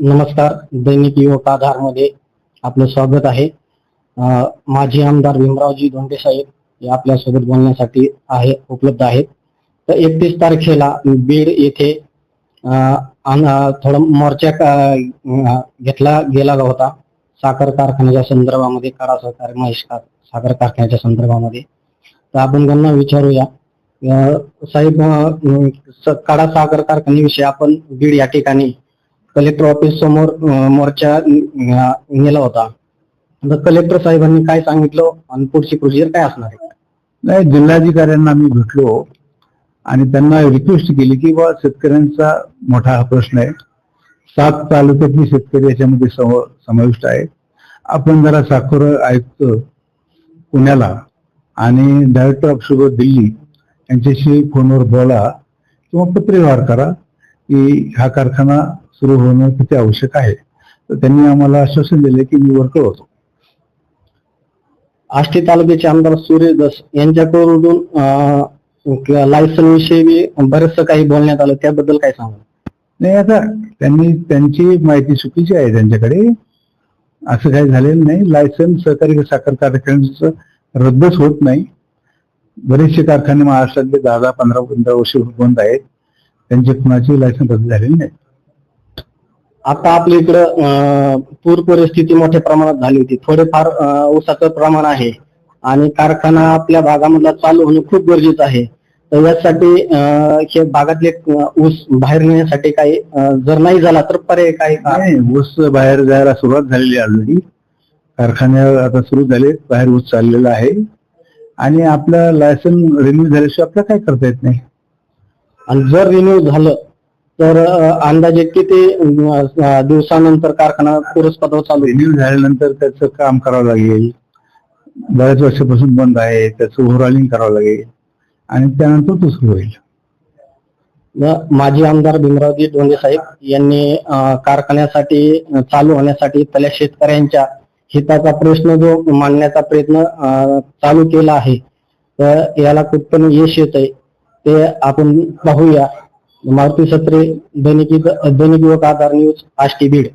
नमस्कार दैनिक युवक आधारमध्ये आपलं स्वागत आहे. माजी आमदार भीमरावजी धोंडे साहेब हे आपल्यासोबत बोलण्यासाठी आहे उपलब्ध आहेत. तर एकतीस तारखेला बीड येथे अं, थोडा मोर्चा घेतला गेला होता. साखर कारखान्याच्या संदर्भामध्ये काळा सहकार महेश का- साखर कारखान्याच्या संदर्भामध्ये. तर आपण त्यांना विचारूया. साहेब स- कडा साखर कारखान्याविषयी आपण बीड या ठिकाणी कलेक्टर ऑफिस समोर मोर्चा नेला होता. तर कलेक्टर साहेबांनी काय सांगितलं? आणि पुढची प्रोसिजर काय असणार आहे? नाही जिल्हाधिकाऱ्यांना मी भेटलो आणि त्यांना रिक्वेस्ट केली की बा शेतकऱ्यांचा मोठा हा प्रश्न आहे. सात तालुक्यातली शेतकरी याच्यामध्ये सम- समाविष्ट आहे आपण जरा साखर आयुक्त पुण्याला आणि डायरेक्टर ऑफ शुगर दिल्ली यांच्याशी फोनवर बोला किंवा पत्रव्यवहार करा की हा कारखाना सुरू होणं किती आवश्यक आहे? तर त्यांनी आम्हाला आश्वासन दिले की मी वर कळवतो. आष्टी तालुक्याचे आमदार सूर्य दस यांच्याकडून लायसन विषयी बी काही बोलण्यात आलं. त्याबद्दल काय सांगा नाही आता त्यांनी त्यांची माहिती चुकीची आहे त्यांच्याकडे. असं काही झालेलं नाही. लायसन सहकारी साखर कारखान्याचं रद्दच होत नाही. बरेचसे कारखाने महाराष्ट्रातले दहा दहा पंधरा पंधरा वर्ष बंद आहेत. त्यांचे कुणाची लायसन रद्द झालेली नाही आता आपल्या इकडं पूर परिस्थिती मोठ्या प्रमाणात झाली होती. थोडेफार ऊसाचं प्रमाण आहे आणि कारखाना आपल्या भागामधला चालू होणं खूप गरजेचं आहे. तर यासाठी हे भागातले ऊस बाहेर नेण्यासाठी काही जर नाही झाला तर पर्याय काय का? ऊस बाहेर जायला सुरुवात झालेली आहे ऑलरेडी कारखाने आता सुरू झाले बाहेर ऊस चाललेला आहे. आणि आपलं लायसन रिन्यू झाल्याशिवाय आपल्याला काय करता येत नाही? आणि जर रिन्यू झालं तर अंदाजे किती दिवसानंतर कारखाना पूरस्पदावर चालू रिन्यू झाल्यानंतर त्याचं काम करावं लागेल. बऱ्याच वर्षापासून बंद आहे त्याचं ओव्हरऑलिंग करावं लागेल आणि त्यानंतर तो सुरू होईल. माजी आमदार भीमरावजी धोंडे साहेब यांनी कारखान्यासाठी चालू होण्यासाठी इथल्या शेतकऱ्यांच्या हिताचा प्रश्न जो मांडण्याचा प्रयत्न चालू केला आहे तर याला कुठपर्यंत यश येत आहे ते आपण पाहूया. मारुती सत्रे दैनिक दैनिक युवक आधार न्यूज आष्टी बीड